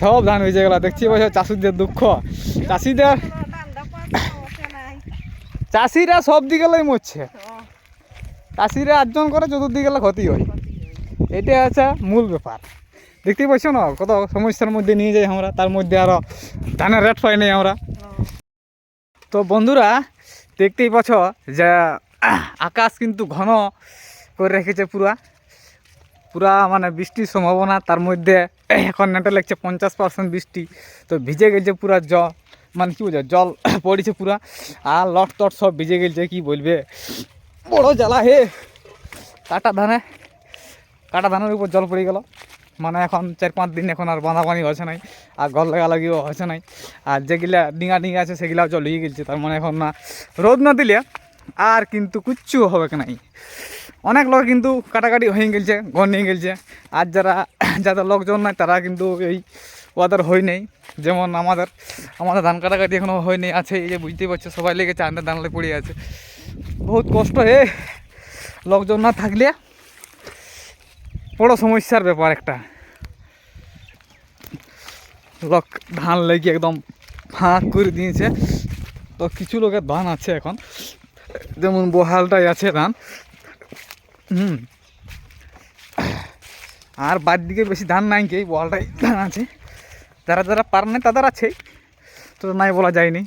সব ধান হয়ে গেল, দেখছি বছর চাষিদের দুঃখ। চাষিদের চাষিরা সব দিকে মরছে। চাষিরা আর্জন করে চতুর্দিকে ক্ষতি হয়। এটা হচ্ছে মূল ব্যাপার। দেখতেই পাচ্ছ না, কত সমস্যার মধ্যে নিয়ে যাই আমরা, তার মধ্যে আরও ধানের রেট পাই নাই আমরা। তো বন্ধুরা, দেখতেই পাচ্ছ যে আকাশ কিন্তু ঘন করে রেখেছে পুরা। পুরা মানে বৃষ্টির সম্ভাবনা, তার মধ্যে এখন নেটে লাগছে পঞ্চাশ পার্সেন্ট বৃষ্টি। তো ভিজে গেছে পুরা জল মানে কী বলছে জল পড়েছে পুরা। আর লট টট সব ভিজে গেছে, কি বলবে। বড় জ্বালা হে। কাটা ধানে, কাটা ধানের উপর জল পড়ে গেল। মানে এখন চার পাঁচ দিন এখন আর বাঁধা পানি হচ্ছে নাই, আর গল লাগালাগিও হচ্ছে নাই। আর যেগুলা ডিঙা ডিঙা আছে, সেগুলাও জল হয়ে গেছে। তার মানে এখন না রোদ না দিলে আর কিন্তু কিচ্ছু হবে নাই। অনেক লোক কিন্তু কাটাকাটি হয়ে গেছে ঘর নিয়ে গেছে আর যারা, যাদের লোকজন নাই, তারা কিন্তু এই ওদের হয় নেই যেমন আমাদের আমাদের ধান কাটাকাটি এখনও হয় নেই আছে, এই যে বুঝতেই পারছ, সবাই লেগেছে আন্ডার ধানলে পড়ে আছে। বহুত কষ্ট হে লোকজন না থাকলে বড় সমস্যার ব্যাপার একটা। লোক ধান লেগে একদম ফাঁক করে দিয়েছে। তো কিছু লোকের ধান আছে এখন। যেমন বহালটাই আছে ধান। হুম। আর বাদ দিকে বেশি ধান নাই কি বলটাই ধান আছে। যারা যারা পার নাই তাদের আছে, তো নাই বলা যায়নি।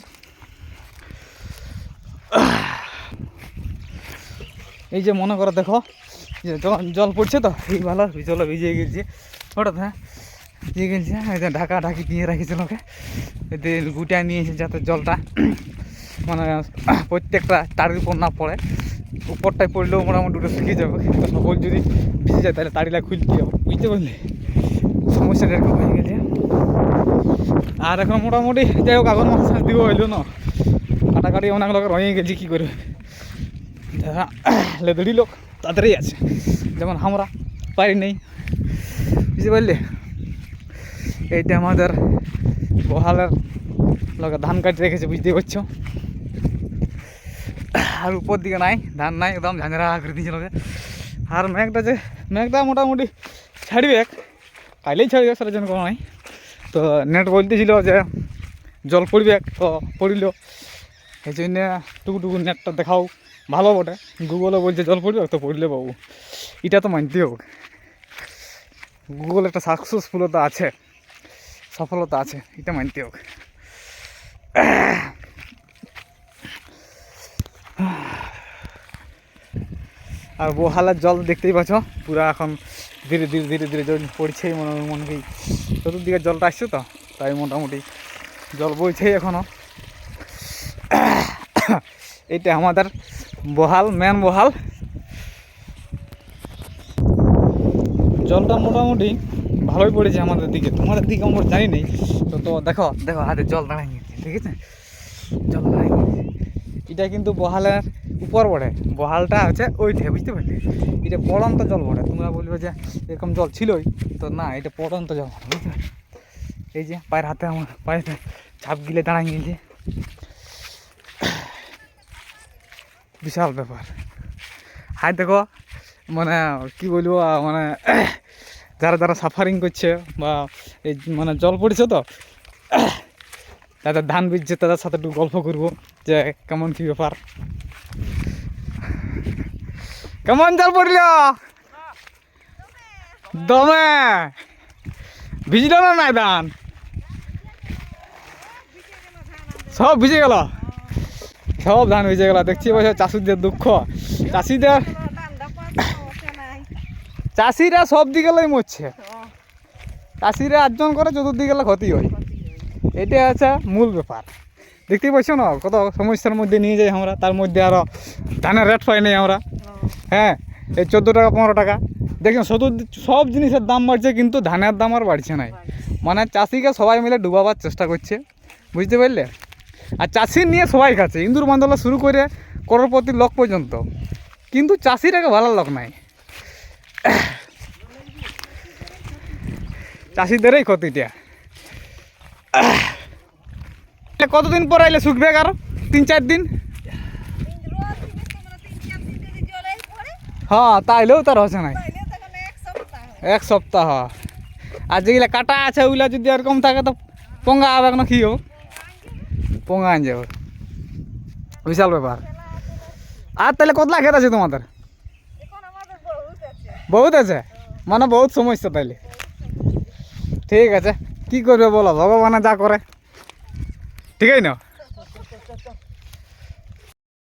এই যে মনে করো দেখো যে জল পড়ছে তো, এই ভালো জল ভিজে গেছে। হঠাৎ হ্যাঁ ভিজে গেছে ঢাকা ঢাকি দিয়ে রাখিছিল ওকে। এতে গুটা নিয়েছে যাতে জলটা মানে প্রত্যেকটা তারির উপর না পড়ে। উপরটায় পড়লেও মোটামুটি ওটা শুকিয়ে যাবে। তো সকল যদি ভিজে যায়, তাহলে তাড়িলা খুলতে হবে, বুঝতে পারলে? সমস্যাটা এরকম হয়ে গেছে। আর এখন মোটামুটি, যাই হোক, আগুন মাছ দিব হইল না। কাটাকাটি অনেক লোক রয়ে গেছে, কী করবে? যারা লেদড়ি লোক, তাদেরই আছে। যেমন আমরা, পারি নেই। বুঝতে পারলে? এইটা আমাদের বহালের লোকে ধান কাটি রেখেছে বুঝতে পারছ? আর উপর দিকে নাই, ধান নাই, একদম ঝাঁঝরা করে দিয়েছে লোকে আর মেঘটা যে, মেঘটা মোটামুটি ছাড়বে কাইলেই ছাড়বে সেটা যেন কোনো নাই। তো নেট বলতেছিল যে, জল পড়বে তো পড়িল। এই জন্য টুকুটুকু নেটটা দেখাও, ভালো বটে। গুগলও বলছে জল পড়বে তো পড়লে বাবু। এটা তো মানতে হোক গুগল একটা সাকসেসফুলতা আছে, সফলতা আছে, এটা মানতে হোক আর বহালার জল দেখতেই পাচ্ছ, পুরা এখন ধীরে ধীরে ধীরে ধীরে জল পড়ছেই মনে মনে কি চতুর্দিকে জলটা আসছে তো, তাই মোটামুটি জল বইছেই এখনও এটা আমাদের বহাল মেন বহাল। জলটা মোটামুটি ভালোই পড়েছে আমাদের দিকে, তোমাদের দিকে আমরা জানি নেই। তো তো দেখো দেখো হাতে জল গেছে, ঠিক আছে? জল গেছে। এটা কিন্তু বহালের উপর পড়ে বহালটা আছে ওইটা বুঝতে পারলে? এটা পড়ন্ত জল পড়ে তোমরা বলবে যে এরকম জল ছিলই, তো না, এটা পড়ন্ত জল বুঝতে এই যে পায়ের হাতে আমার পায়ের ছাপ গিলে দাঁড়াই গিয়েছে। বিশাল ব্যাপার। হাই দেখো মানে কি বলব মানে যারা যারা সাফারিং করছে বা এই মানে জল পড়েছে তো তাদের ধান বিজছে তাদের সাথে একটু গল্প করব যে কেমন কি ব্যাপার। কেমন জল পড়ল? দমে। ভিজল না নাই ধান? সব ভিজে গেল। সব ধান ভিজে গেল। দেখছি বছর চাষিদের দুঃখ। চাষিদের চাষিরা সব দিকে মরছে। চাষিরা আর্জন করে চতুর্দিকে ক্ষতি হয়। এটা আছে মূল ব্যাপার। দেখতেই পাচ্ছ না? কত সমস্যার মধ্যে নিয়ে যাই আমরা। তার মধ্যে আরও ধানের রেট পাই নাই আমরা। হ্যাঁ এই চোদ্দ টাকা, পনেরো টাকা। দেখুন, শুধু সব জিনিসের দাম বাড়ছে, কিন্তু ধানের দাম আর বাড়ছে নাই। মানে চাষিকে সবাই মিলে ডুবাবার চেষ্টা করছে। বুঝতে পারলে? আর চাষি নিয়ে সবাই খাচ্ছে। ইন্দুর বান্দলা শুরু করে করোড়পতি লোক পর্যন্ত। কিন্তু চাষিটাকে ভালো লোক নাই। চাষিদেরই ক্ষতিটা। কতদিন পর আইলে শুকবে আর তিন, চার দিন? হ্যাঁ তাইলেও তার হচ্ছে নাই এক সপ্তাহ। আর যেগুলা কাটা আছে ওইগুলা যদি এরকম থাকে তো পঙ্গা হবে না কি হোক পঙ্গা আন যাবে বিশাল ব্যাপার। আর তাহলে কতলা খেত আছে তোমাদের? বহুত আছে? মানে বহুত সমস্যা তাইলে। ঠিক আছে। কি করবে বলো? ভগবানে যা করে। ठीक है ना